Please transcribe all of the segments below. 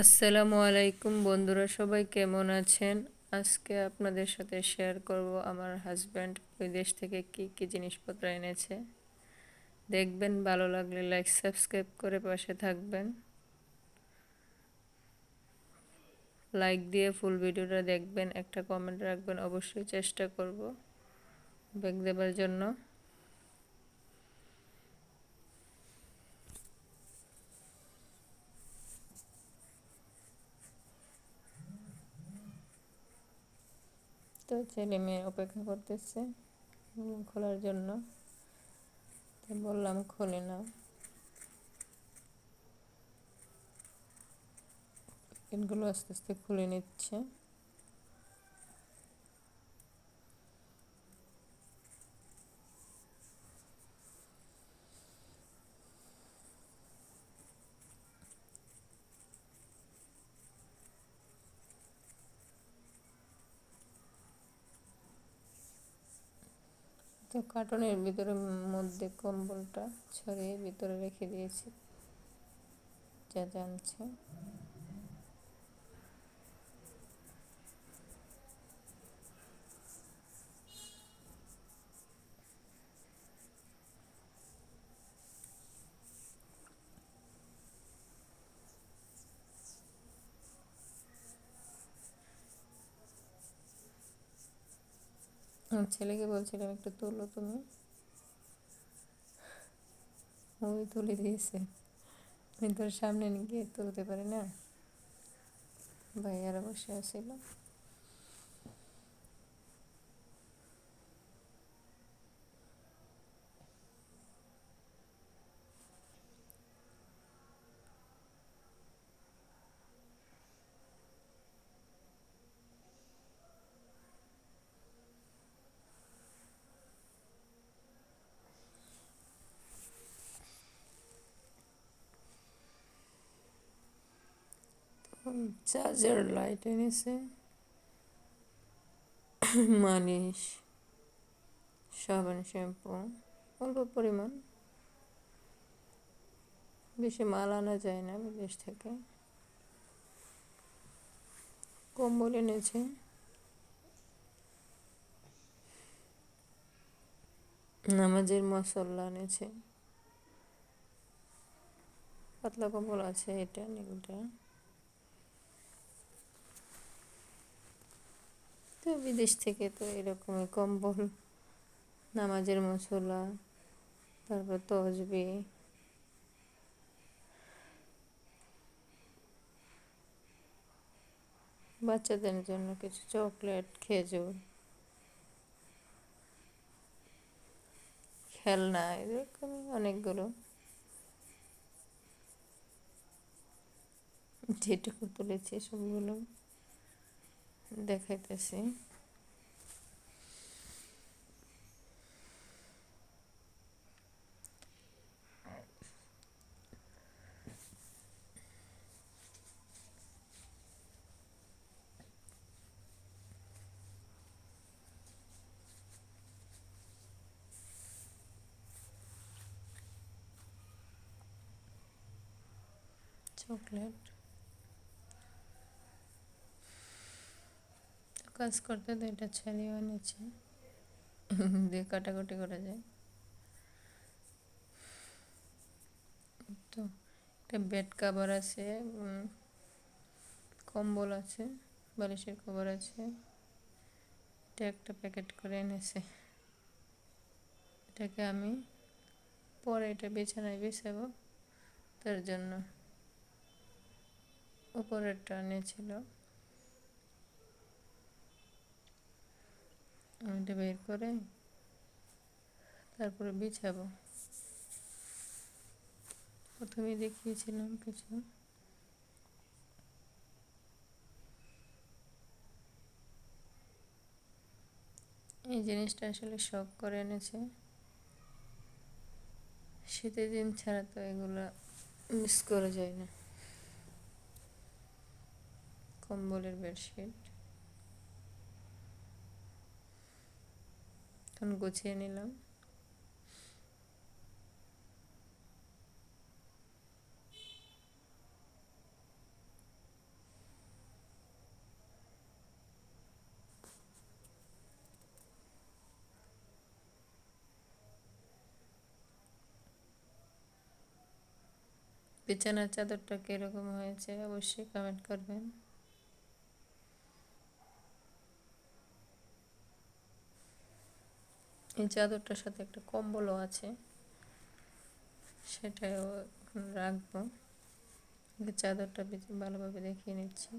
আসসালামু আলাইকুম বন্ধুরা, সবাই কেমন আছেন? আজকে আপনাদের সাথে শেয়ার করব আমার হাজব্যান্ড ওই দেশ থেকে কি কি জিনিসপত্র এনেছে। দেখবেন, ভালো লাগলে লাইক সাবস্ক্রাইব করে পাশে থাকবেন। লাইক দিয়ে ফুল ভিডিওটা দেখবেন, একটা কমেন্ট রাখবেন, অবশ্যই চেষ্টা করব। ব্যাগ দেবার জন্য। তো ছেলে মেয়ে অপেক্ষা করতেছে খোলার জন্য। বললাম, খোলে না। এগুলো আস্তে আস্তে খুলে নিচ্ছে। তো কার্টনের ভিতরে মধ্যে কম্বলটা ছড়িয়ে ভিতরে রেখে দিয়েছি। যা জানছে। আমার ছেলেকে বলছিলাম, একটু তোলো তুমি। ওই তুলে দিয়েছে। আমি তোর সামনে গিয়ে তুলতে পারি না। ভাইয়ারা বসে আসছিল চার্জার লাইট এনেছে। মালিশ, সাবান, শ্যাম্পু, অল্প পরিমাণ। বেশি মাল আনা যায় না বিদেশ থেকে। কম্বল এনেছে। নামাজের মশলা এনেছে। পাতলা কম্বল আছে এটা নীলটা তো বিদেশ থেকে তো এরকমই কম্বল, নামাজের মশলা, তারপর তসবি। বাচ্চাদের জন্য কিছু চকলেট, খেজুর, খেলনা এরকম অনেকগুলো। যেটুকু তুলেছি সবগুলো। দেখাইতেছি। চকলেট। কাজ করতে তো এটা ছাড়িয়েও নিচ্ছে। দিয়ে কাটাকুটি করা যায়। তো একটা বেড কাভার আছে কম্বল আছে বালিশের কভার আছে। এটা একটা প্যাকেট করে এনেছে। এটাকে আমি পরে এটা বিছানায় বিছাবো তার জন্য। উপরেরটা এনেছিল এটা বের করে তারপরে বিছাবো। প্রথমে দেখিয়েছিলাম কিছু এই জিনিসটা আসলে শখ করে এনেছে। শীতের দিন ছাড়া তো এগুলো মিস করা যায় না। কম্বলের বেডশিট। এখন গুছিয়ে নিলাম। বিছানার চাদরটা কীরকম হয়েছে অবশ্যই কমেন্ট করবেন। এই চাদরটার সাথে একটা কম্বলও আছে সেটাও রাখব। চাদরটা ভালোভাবে দেখিয়ে নিচ্ছি।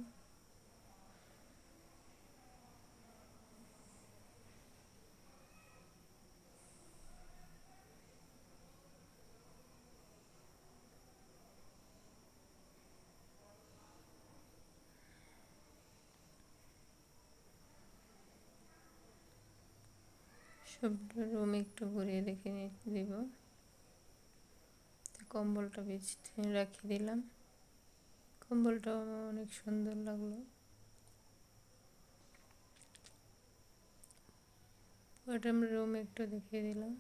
সবটা রুম একটু ঘুরিয়ে দেখে দিব। কম্বলটা বিছিয়ে রাখিয়ে দিলাম। কম্বলটা আমার অনেক সুন্দর লাগল। ওটা আমি রুম একটু দেখিয়ে দিলাম।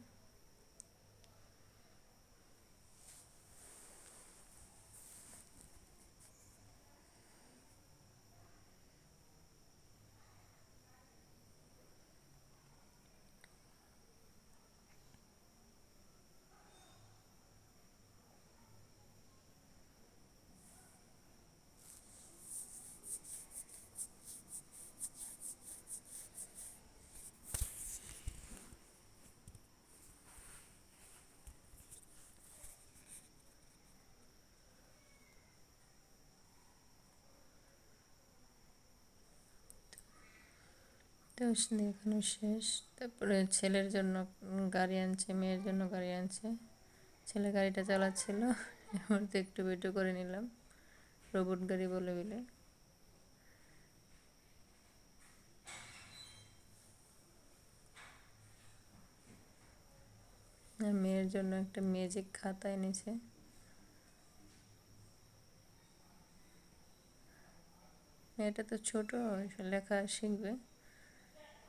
টিউশন এখানে শেষ। তারপরে ছেলের জন্য গাড়ি আনছে, মেয়ের জন্য গাড়ি আনছে। ছেলে গাড়িটা চালাচ্ছিল এবার তো একটু ভিডিও করে নিলাম। রোবট গাড়ি বলে বলে মেয়ের জন্য একটা ম্যাজিক খাতা এনেছে। মেয়েটা তো ছোট, লেখা শিখবে।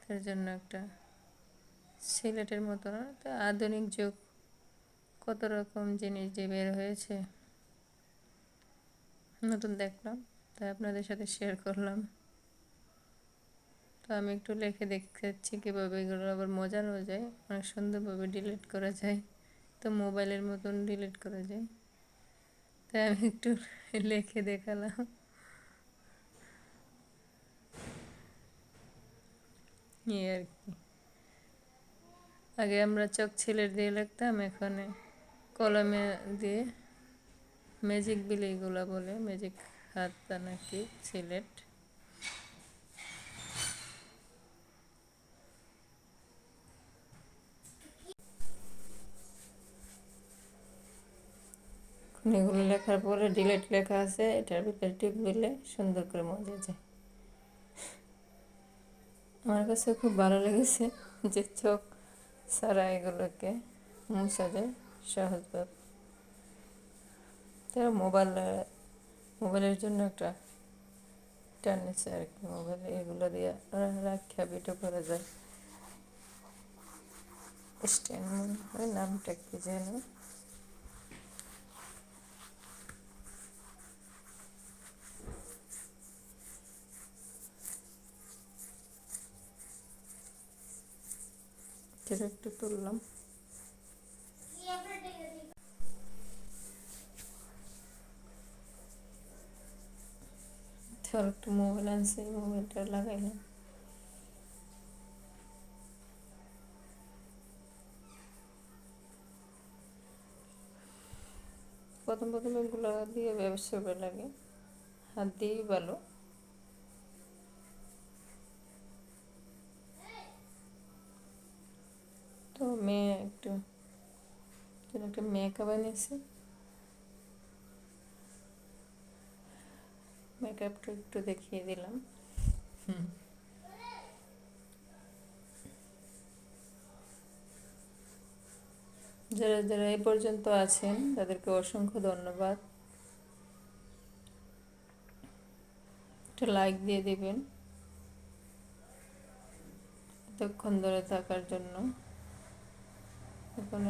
তার জন্য একটা সিলেটের মতো তো আধুনিক যুগ। কত রকম জিনিস যে বের হয়েছে। নতুন দেখলাম, তাই আপনাদের সাথে শেয়ার করলাম। তো আমি একটু লিখে দেখাচ্ছি কীভাবে এগুলো আবার মজানো যায়, অনেক সুন্দরভাবে ডিলিট করা যায়, তো মোবাইলের মতন ডিলিট করা যায়। তাই আমি একটু লিখে দেখালাম। এই আর কি। আগে আমরা চক ছেলের দিয়ে লিখতাম, এখানে কলমে দিয়ে ম্যাজিক বিলে এগুলো বলে ম্যাজিক হাতটা নাকি সিলেট এগুলো লেখার পরে ডিলেট লেখা আছে, এটার ভিতরে টিপ দিলে সুন্দর করে মজা যায়। আমার কাছে খুব ভালো লেগেছে যে চোখ সারা এগুলোকে মুছা যায় সহজভাবে। তারা মোবাইল, মোবাইলের জন্য একটা টার্নিছে আর কি, মোবাইল এগুলো দিয়ে রাখা ভিডিও করা যায়। স্ট্যান্ড হয় নামটা কি যেন? সেটা একটু তুললাম। ধর একটু মোবাইল আনছে মোবাইলটা লাগাইলাম। প্রথম প্রথম এগুলো দিয়ে ব্যবসা লাগে। হাত দিয়েই ভালো তো মেয়ে একটু একটা মেকআপ বানিয়েছে। মেকআপটা একটু দেখিয়ে দিলাম। যারা যারা এই পর্যন্ত আছেন তাদেরকে অসংখ্য ধন্যবাদ। একটা লাইক দিয়ে দেবেন। এতক্ষণ ধরে থাকার জন্য। এখন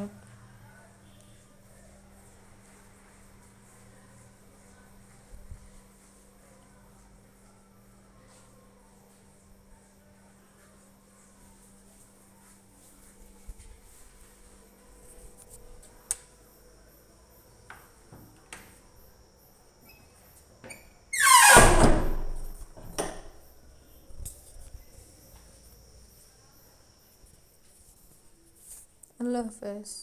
love is